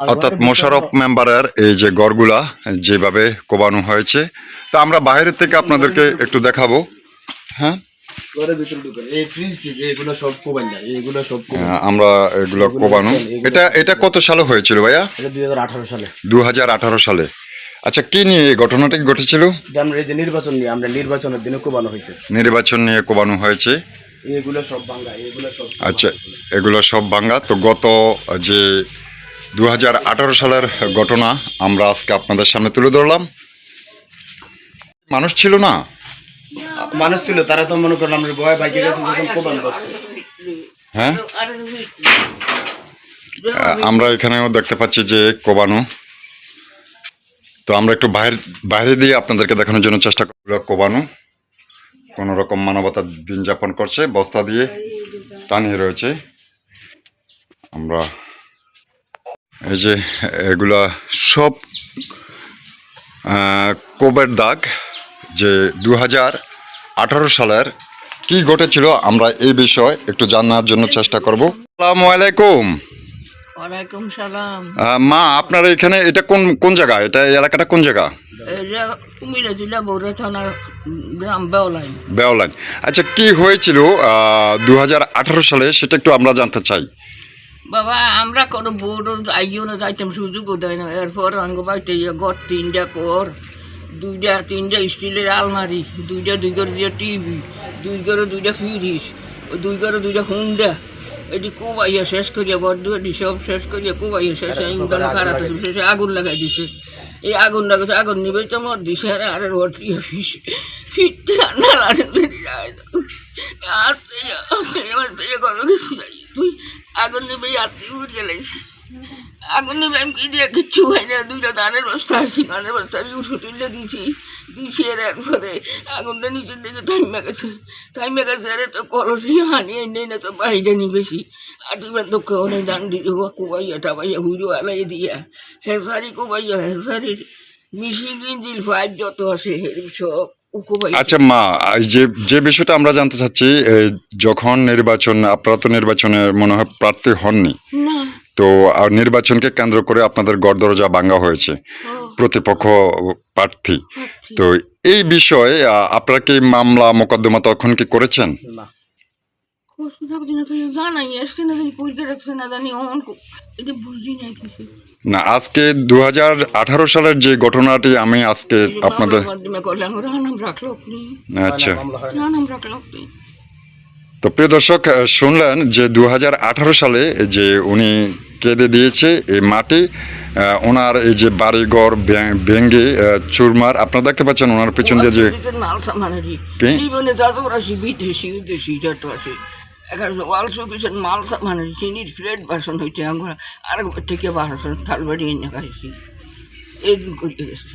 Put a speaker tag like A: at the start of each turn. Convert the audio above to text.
A: অর্থাৎ মোশারফ মেম্বারের এই যে গড়গুলা যেভাবে কোবানো হয়েছে তা আমরা বাইরের থেকে আপনাদেরকে একটু দেখাবো। হ্যাঁ? আহ, আমরা এগুলো কোবানো। এটা এটা কত সালে হয়েছিল ভাইয়া?
B: দুই হাজার আঠারো সালে।
A: আচ্ছা কি নিয়ে এই ঘটনাটি ঘটেছিল?
B: আমরা এই যে নির্বাচন নিয়ে আমরা নির্বাচনের দিনে কোবানো হয়েছে।
A: নির্বাচন নিয়ে কোবানো হয়েছে।
B: এগুলো সব বাংলা এগুলো সব
A: আচ্ছা এগুলো সব বাঙ্গা তো গত যে দু হাজার আঠারো সালের ঘটনা আমরা আজকে আপনাদের সামনে তুলে ধরলাম। মানুষ ছিল না?
B: মানুষ ছিল তারা তো মনে করেন আমরা বয় বাইকে গেছে যখন কোবানো করছে।
A: হ্যাঁ? আমরা এখানেও দেখতে পাচ্ছি যে কোবানো। তো আমরা একটু বাইরে বাইরে দিয়ে আপনাদেরকে দেখানোর জন্য চেষ্টা করব কোবানো কোনো রকম মানবতার দিন যাপন করছে বস্তা দিয়ে টানিয়ে রয়েছে। আমরা এই যে এগুলা সব কোবের দাগ যে দু হাজার আঠারো সালের কি ঘটেছিল আমরা এই বিষয়ে একটু জানার জন্য চেষ্টা করব। আসসালামু আলাইকুম।
C: ওয়ালাইকুম সালাম।
A: মা আপনার এখানে এটা কোন কোন জায়গা? এটা এই এলাকাটা কোন জায়গা?
C: কুমিল্লা জেলা বৌরা থানার গ্রাম বেওলাইন।
A: বেওলাইন। আচ্ছা কি হয়েছিল দু হাজার আঠারো সালে সেটা একটু আমরা জানতে চাই।
C: বাবা আমরা কোনো বোর্ড আইও না যাইতাম সুযোগও দেয় না। এরপর অঙ্গ বাড়িতে ঘর তিনটা কর দুইটা তিনটা স্টিলের আলমারি দুইটা দুই করে দুইটা টিভি দুই করে দুইটা ফ্রিজ দুই করে দুইটা হুন্ডা। এটি কোবাইয়া শেষ করিয়া ঘর দুয়াটি সব শেষ করিয়া কোবাইয়া শেষ এই উদানো খারাপ শেষে আগুন লাগাই দিছে। এই আগুন লাগাছে আগুন নিবে তো আমার দিছে আর আর রটি ফিস ফিরতে না লাগে আর আগুন নিবে আত্মি উড়ে গেলাইছি আগুন নিবে, আমি কি দিয়ে কিচ্ছু হয় না, দুইটা ধানের বস্তা আছে, ধানের বস্তা আমি উঠে তুলে দিয়েছি দিয়েছি এর একবারে আগুনটা নিচের দিকে থাইমে গেছে। থাইমে গেছে, আরে তো কলসি হানিয়ে নেই না তো বাইরে নি বেশি। তো কেউ নেই ডান দিয়ে কুবাইয়া টাবাইয়া আলাই দিয়া। হেসারি মিশিং ইঞ্জিল ফাইভ যত আছে এর সব।
A: আচ্ছা মা যে যে বিষয়টা আমরা জানতে চাচ্ছি যখন নির্বাচন আপনারা তো নির্বাচনে মনে হয় প্রার্থী হননি। তো আর নির্বাচনকে কেন্দ্র করে আপনাদের গড় দরজা ভাঙ্গা হয়েছে। প্রতিপক্ষ প্রার্থী। তো এই বিষয়ে আপনারা কি মামলা মোকদ্দমা তখন কি করেছেন?
B: না।
C: কষ্ট থাকছে না তুই জানাই আসছে না জানি পরীক্ষা রাখছে না জানি অন এটা বুঝি না কিছু।
A: না আজকে দু হাজার আঠারো সালের যে ঘটনাটি আমি আজকে আপনাদের
C: মাধ্যমে করলাম রানাম রাখল আপনি।
A: আচ্ছা।
B: না
C: রানাম রাখল আপনি।
A: তো প্রিয় দর্শক শুনলেন যে দু হাজার আঠারো সালে যে উনি কেঁদে দিয়েছে এই মাটি ওনার এই যে বাড়িঘর ভেঙ্গে চুরমার আপনারা দেখতে পাচ্ছেন ওনার পেছন দিয়ে যে
C: এখানে অলসো কিছু মালসা মানে চিনির ফ্লেট বাসন হইতে আমরা আর থেকে বাসন থাল বাড়িয়ে নিয়ে খাইছি। এই করিয়ে গেছে।